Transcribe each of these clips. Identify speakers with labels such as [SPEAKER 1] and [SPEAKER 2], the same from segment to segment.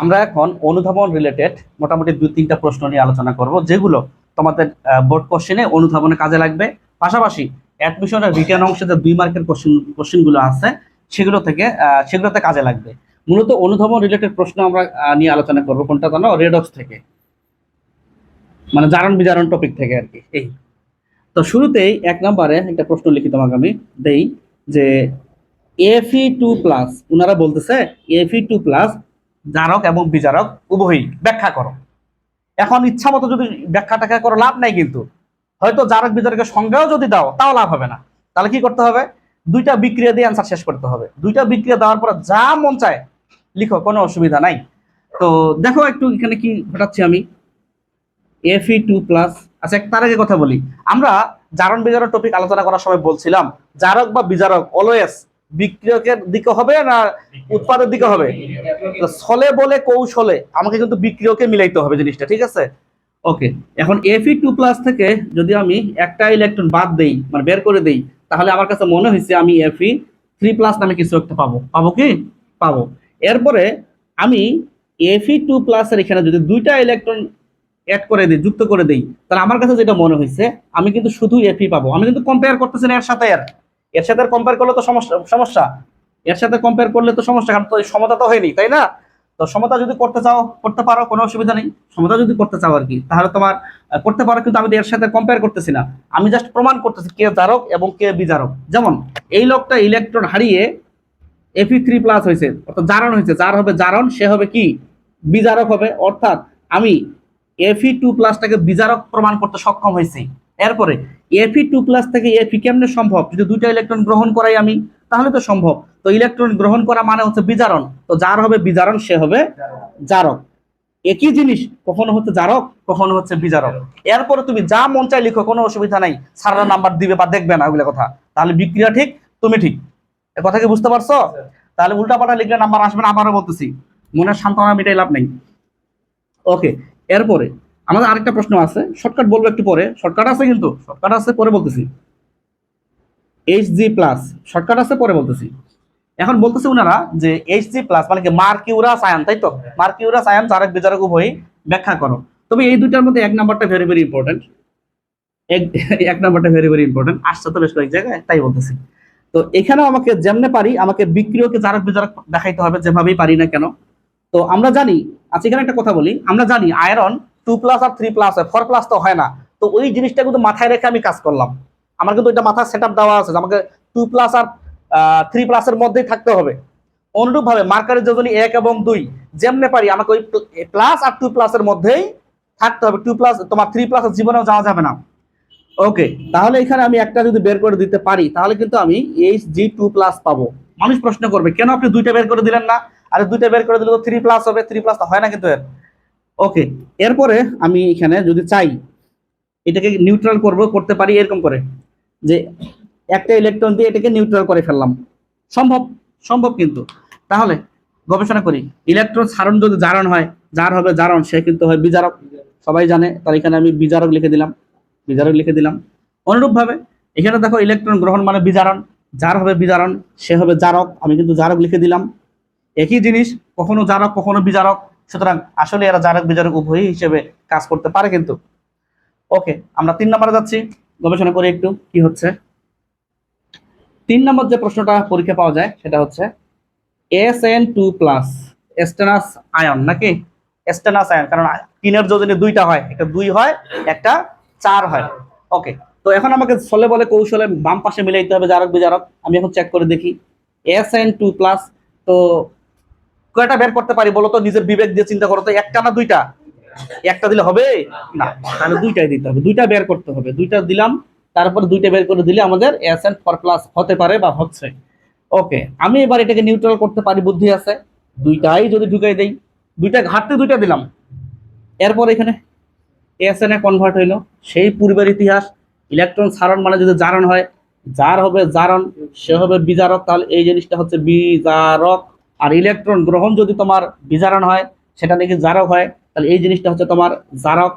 [SPEAKER 1] আমরা এখন অনুধাবন রিলেটেড মোটামুটি দুই তিনটা প্রশ্ন নিয়ে আলোচনা করব, যেগুলো তোমাদের বোর্ড কোশ্চেনে অনুধাবনে কাজে লাগবে। পাশাপাশি অ্যাডমিশনের রিটার্ন অংশে যে দুই মার্কের কোশ্চেন কোশ্চেনগুলো আছে, সেগুলো থেকে সেগুলোতে কাজে লাগবে। মূলত অনুধাবন রিলেটেড প্রশ্ন আমরা নিয়ে আলোচনা করব, কোনটা জানো? রেডক্স থেকে। মানে জারণ বিজারণ টপিক থেকে আর কি, এই। তো শুরুতেই এক নম্বরে একটা প্রশ্ন লিখি তোমাকে আমি, দেই যে এফি টু প্লাস ওনারা বলতেছে এফি টু প্লাস জারক এবং বিজারক উভয়ই ব্যাখ্যা করো। এখন ইচ্ছা মতো যদি ব্যাখ্যা টাকা করো, লাভ নাই কিন্তু। হয়তো জারক বিজারকের সংজ্ঞাও যদি দাও, তাও লাভ হবে না। তাহলে কি করতে হবে? দুইটা বিক্রিয়া দিয়ে অ্যান্সার শেষ করতে হবে। দুইটা বিক্রিয়া দেওয়ার পর যা মন চায়, লিখো, কোনো অসুবিধা নাই। তো দেখো একটু এখানে কি ঘটাচ্ছি আমি। এফি টু প্লাস আচ্ছা তার আগে কথা বলি। আমরা জারণ বিজারণ টপিক আলোচনা করার সময় বলছিলাম, জারক বা বিজারক অলওয়েজ বিক্রিয়কের দিকে হবে না উৎপাদের দিকে হবে? ছলে বলে কৌশলে আমাকে কিন্তু বিক্রিয়কে মিলাইতে হবে জিনিসটা, ঠিক আছে? ওকে, এখন এফি টু প্লাস থেকে যদি আমি একটা ইলেকট্রন বাদ দেই মানে বের করে দেই, তাহলে আমার কাছে মনে হয়েছে আমি এফি থ্রি প্লাস নামে কিছু একটা পাবো। পাবো কি? পাবো। এরপরে আমি এফি টু প্লাসের এখানে যদি দুইটা ইলেকট্রন অ্যাড করে দিই, যুক্ত করে দিই, তাহলে আমার কাছে যেটা মনে হয়েছে, আমি কিন্তু শুধু এফি পাবো। আমি কিন্তু কম্পেয়ার করতেছি না এর সাথে এর। এর সাথে কম্পেয়ার করলে তো সমস্যা সমস্যা। এর সাথে কম্পেয়ার করলে তো সমস্যা, কারণ তো সমতা তো হয়নি, তাই না? তো সমতা যদি করতে চাও, করতে পারো, কোনো অসুবিধা নেই। সমতা যদি করতে চাও আর কি, তাহলে তোমার করতে পারো, কিন্তু আমি এর সাথে কম্পেয়ার করতেছি না। আমি জাস্ট প্রমাণ করতেছি কে জারক এবং কে বিজারক। যেমন, এই লোকটা ইলেকট্রন হারিয়ে এফি থ্রি প্লাস হয়েছে, অর্থাৎ জারণ হয়েছে। যার হবে জারণ, সে হবে কি? বিজারক হবে। অর্থাৎ আমি এফি টু প্লাসটাকে বিজারক প্রমাণ করতে সক্ষম হয়েছি। এরপরে এফি টু প্লাস থেকে এফি কেমনে সম্ভব? যদি দুইটা ইলেকট্রন গ্রহণ করাই আমি, তাহলে তো সম্ভব। তো ইলেকট্রন গ্রহণ করা মানে হচ্ছে বিজারণ। তো যার হবে বিজারণ, সে হবে জারক। একই জিনিস, কখনো হচ্ছে জারক, কখনো হচ্ছে বিজারক। এরপরে তুমি যা মন চাই লিখো, কোনো অসুবিধা নাই। সারা নাম্বার দিবে বা দেখবে না ওগুলো কথা। তাহলে বিক্রিয়া ঠিক, তুমি ঠিক। এ কথা কি বুঝতে পারছ? তাহলে উল্টাপাল্টা লিখলে নাম্বার আসবে না, আবারও বলতেছি। মনের সান্ত্বনা মিটাই লাভ নেই। ওকে এরপরে আমাদের আরেকটা প্রশ্ন আছে, শর্টকাট বলব একটু পরে। শর্টকাট আছে কিন্তু, শর্টকাট আছে পরে বলতেছি। এইচ জি প্লাস শর্টকাট আছে পরে বলতেছি। এখন বলতেছে ওনারা যে এইচ জি প্লাস মানে কি মার্কিউরাস আয়ন, তাই তো? মার্কিউরাস আয়ন জারক বিজারক উভয়ই ব্যাখ্যা করো। তবে এই দুইটার মধ্যে এক নাম্বারটা ভেরি ভেরি ইম্পর্টেন্ট এক এক নাম্বারটা ভেরি ভেরি ইম্পর্টেন্ট আসছে তো বেশ কয়েক জায়গায়, তাই বলতেছি। তো এখানেও আমাকে যেমনে পারি, আমাকে বিক্রিয়কে জারক বিজারক দেখাইতে হবে, যেভাবেই পারি না কেন। তো আমরা জানি আচ্ছা এখানে একটা কথা বলি। আমরা জানি আয়রন টু প্লাস আর থ্রি প্লাস হয় ফোর প্লাস তো হয় না। তো ওই জিনিসটা কিন্তু মাথায় রেখে আমি কাজ করলাম। আমার কিন্তু এটা মাথায় সেট দেওয়া আছে আমাকে টু প্লাস আর থ্রি প্লাসের মধ্যেই থাকতে হবে। অনুরূপ ভাবে মার্কারের যোজনী এক এবং দুই, যেমনে পারি আমাকে ওই প্লাস আর টু প্লাসের মধ্যেই থাকতে হবে। টু প্লাস তোমার থ্রি প্লাস জীবনেও যাওয়া যাবে না। ওকে তাহলে এখানে আমি একটা যদি বের করে দিতে পারি, তাহলে কিন্তু আমি এইচ জি টু প্লাস পাবো। মানুষ প্রশ্ন করবে, কেন আপনি দুইটা বের করে দিলেন না? আরে দুইটা বের করে দিলে তো থ্রি প্লাস হবে থ্রি প্লাস তো হয় না কিন্তু এর। ওকে এরপরে আমি এখানে যদি চাই, এটাকে নিউট্রাল করব, করতে পারি এরকম করে, যে একটা ইলেকট্রন দিয়ে এটাকে নিউট্রাল করে ফেললাম। সম্ভব সম্ভব কিন্তু। তাহলে গবেষণা করি ইলেকট্রন সারণ যদি জারণ হয়, যার হবে জারণ, সে কিন্তু হয় বিজারক। সবাই জানে, তার এখানে আমি বিজারক লিখে দিলাম, বিজারক লিখে দিলাম। অনুরূপভাবে, এখানে দেখো ইলেকট্রন গ্রহণ মানে বিজারণ, যার হবে বিজারণ, সে হবে জারক। আমি কিন্তু জারক লিখে দিলাম। একই জিনিস, কখনো জারক, কখনো বিজারক। সুতরাং আসলে এরা জারক বিজারক উভয়ই হিসেবে কাজ করতে পারে কিন্তু। ওকে, আমরা তিন নম্বরে যাচ্ছি। গবেষণা করি একটু, কি হচ্ছে? তিন নম্বর যে প্রশ্নটা পরীক্ষা পাওয়া যায়, সেটা হচ্ছে S N two plus stannous ion নাকি? এস্টেনাস আয়ন কারণ তিনের যোজনে দুইটা হয়, একটা দুই হয়, একটা চার হয়। ওকে, তো এখন আমাকে ছলে বলে কৌশলে বাম পাশে মিলাইতে হবে জারক বিজারক। আমি এখন চেক করে দেখি। এস এন টু প্লাস তো কয়টা বের করতে পারি বলো তো? নিজের বিবেক দিয়ে চিন্তা করো তো একটা না দুইটা। একটা দিলে হবে? না, তাহলে দুইটাই দিতে হবে। দুইটা বের করতে হবে। দুইটা দিলাম, তারপর দুইটা বের করে দিলে আমাদের এস এন ফর প্লাস হতে পারে বা হচ্ছে। ওকে, আমি এবার এটাকে নিউট্রাল করতে পারি, বুদ্ধি আছে? দুইটাই যদি ঢুকাই দেই, দুইটা ঘাটতে দুইটা দিলাম। এরপর এখানে এস এন এ কনভার্ট হইল। সেই পূর্বের ইতিহাস ইলেকট্রন সারণ মানে যদি জারণ হয়, যার হবে জারণ, সে হবে বিজারক। তাহলে এই জিনিসটা হচ্ছে বিজারক। আর ইলেকট্রন গ্রহণ যদি তোমার বিজারণ হয়, সেটা নাকি জারক হয়, তাহলে এই জিনিসটা হচ্ছে তোমার জারক।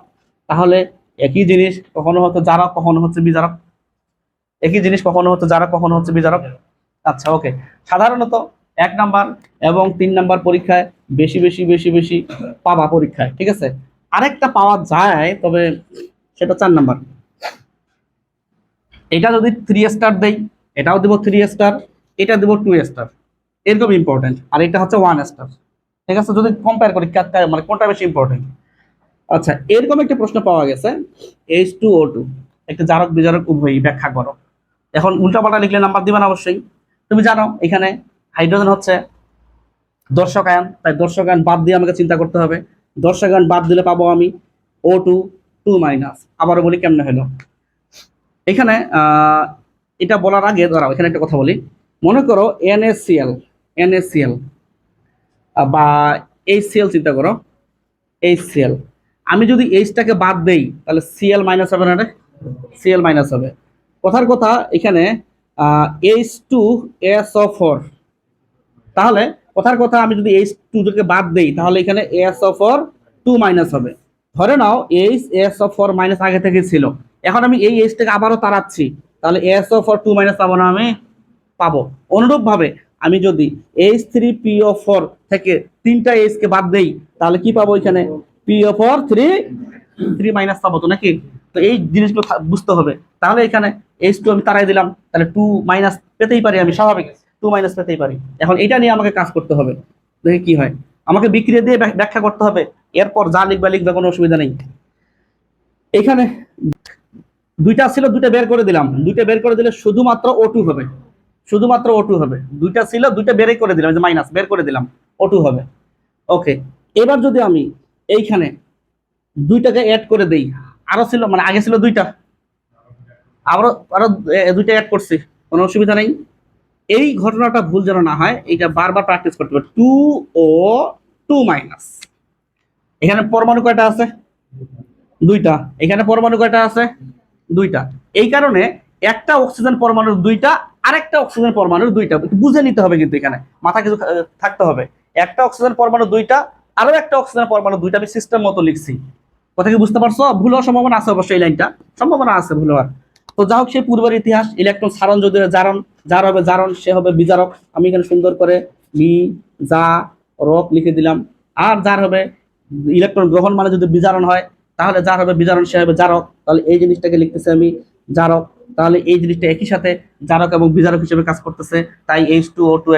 [SPEAKER 1] তাহলে একই জিনিস কখনো হচ্ছে জারক, কখনো হচ্ছে বিজারক। একই জিনিস কখনো হচ্ছে জারক, কখনো হচ্ছে বিজারক। আচ্ছা ওকে। সাধারণত এক নাম্বার এবং তিন নাম্বার পরীক্ষায় বেশি বেশি বেশি বেশি পাবা পরীক্ষায়, ঠিক আছে? আরেকটা পাওয়া যায়, তবে সেটা চার নাম্বার। এটা যদি থ্রি স্টার দেই, এটাও দেবো থ্রি স্টার এটা দেবো টু স্টার এরকম ইম্পর্টেন্ট আর এটা হচ্ছে ওয়ান স্টার ঠিক আছে? যদি কম্পেয়ার করি মানে কোনটা বেশি ইম্পর্টেন্ট আচ্ছা এরকম একটা প্রশ্ন পাওয়া গেছে এইচ টু ও টু একটা জারক বিজারক উভয়ই ব্যাখ্যা করো। এখন উল্টাপাল্টা লিখলে নাম্বার দিবে না অবশ্যই। তুমি জানো, এখানে হাইড্রোজেন হচ্ছে দর্শক আয়ন। তাই দর্শক আয়ন বাদ দিয়ে আমাকে চিন্তা করতে হবে। দর্শক আয়ন বাদ দিলে পাবো আমি ও টু টু মাইনাস আবারও বলি কেমনে হলো? এখানে এটা বলার আগে, দাঁড়াও, এখানে একটা কথা বলি। মনে করো এনএসসিএল এনএসসিএল। বা এইচসিএল চিন্তা করো। এইচসিএল। আমি যদি এইচটাকে বাদ দেই, তাহলে সিএল মাইনাস হবে না সিএল মাইনাস হবে। কথার কথা এখানে H two S O four. তাহলে কথার কথা আমি যদি এইচ টু থেকে বাদ দেই, তাহলে এখানে S O four two minus হবে। ধরে নাও, H S O four minus আগে থেকে ছিল। এখন আমি এই এইচটাকে আবারও তাড়াচ্ছি, তাহলে S O four two minus পাবো না আমি? পাবো। অনুরূপভাবে আমি যদি H three P O four থেকে তিনটা এইচ কে বাদ দেই, তাহলে কি পাবো এখানে? P O four three three minus পাবো তো নাকি? তো এই জিনিসগুলো বুঝতে হবে। তাহলে এখানে এইচ টু আমি তারাই দিলাম, তাহলে টু মাইনাস পেতেই পারি আমি, স্বাভাবিক। টু মাইনাস পেতেই পারি। এখন এটা নিয়ে আমাকে কাজ করতে হবে। দেখি কি হয়। আমাকে বিক্রিয়া দিয়ে ব্যাখ- ব্যাখ্যা করতে হবে। এরপর যা লিখবা লিখবে কোনো অসুবিধা নেই। এখানে দুইটা ছিল, দুইটা বের করে দিলাম। দুইটা বের করে দিলে শুধুমাত্র ও টু হবে। শুধুমাত্র ও টু হবে। দুইটা ছিল, দুইটা বেরই করে দিলাম যে মাইনাস বের করে দিলাম ও টু হবে। ওকে এবার যদি আমি এইখানে দুইটাকে অ্যাড করে দেই, আরও ছিল মানে আগে ছিল দুইটা। আরও আরও দুইটা অ্যাড করছি, কোনো অসুবিধা নেই। এই ঘটনাটা ভুল যেন না হয়, এটা বারবার প্র্যাকটিস করতে হবে। টু ও টু মাইনাস এখানে পরমাণু কয়টা আছে? দুইটা। এখানে পরমাণু কয়টা আছে? দুইটা। এই কারণে একটা অক্সিজেন পরমাণুর দুইটা আরেকটা অক্সিজেন পরমাণুর দুইটা বুঝে নিতে হবে কিন্তু এখানে। মাথা কিছু থাকতে হবে। একটা অক্সিজেন পরমাণু দুইটা, আরও একটা অক্সিজেন পরমাণু দুইটা আমি সিস্টেম মতো লিখছি। কথা কি বুঝতে পারছ? ভুল হওয়ার সম্ভাবনা আছে অবশ্যই এই লাইনটা। সম্ভাবনা আছে ভুল হওয়ার। তো যা হোক সেই পূর্বের ইতিহাস ইলেকট্রন সারণ যদি জারণ যার হবে জারণ, সে হবে বিজারক। আমি এখানে সুন্দর করে বি যা, রক লিখে দিলাম। আর যার হবে ইলেকট্রন গ্রহণ মানে যদি বিজারণ হয়, তাহলে যার হবে বিজারণ, সে হবে জারক। তাহলে এই জিনিসটাকে লিখতেছি আমি জারক। তাহলে এই জিনিসটা একই সাথে জারক এবং বিজারক হিসেবে কাজ করতেছে। তাই H two O two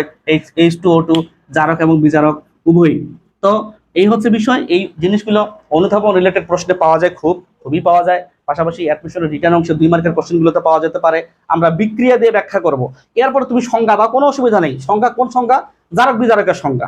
[SPEAKER 1] H two O two জারক এবং বিজারক উভয়ই। তো এই হচ্ছে বিষয়। এই জিনিসগুলো অনুধাবন রিলেটেড প্রশ্নে পাওয়া যায় খুব, খুবই পাওয়া যায়। পাশাপাশি অ্যাডমিশনের রিটার্ন অংশে দুই মার্কের কোশ্চেনগুলোতে পাওয়া যেতে পারে। আমরা বিক্রিয়া দিয়ে ব্যাখ্যা করব। এরপর তুমি সংজ্ঞা বা কোনো অসুবিধা নেই। সংজ্ঞা কোন সংজ্ঞা? জারক বিজারকের সংজ্ঞা।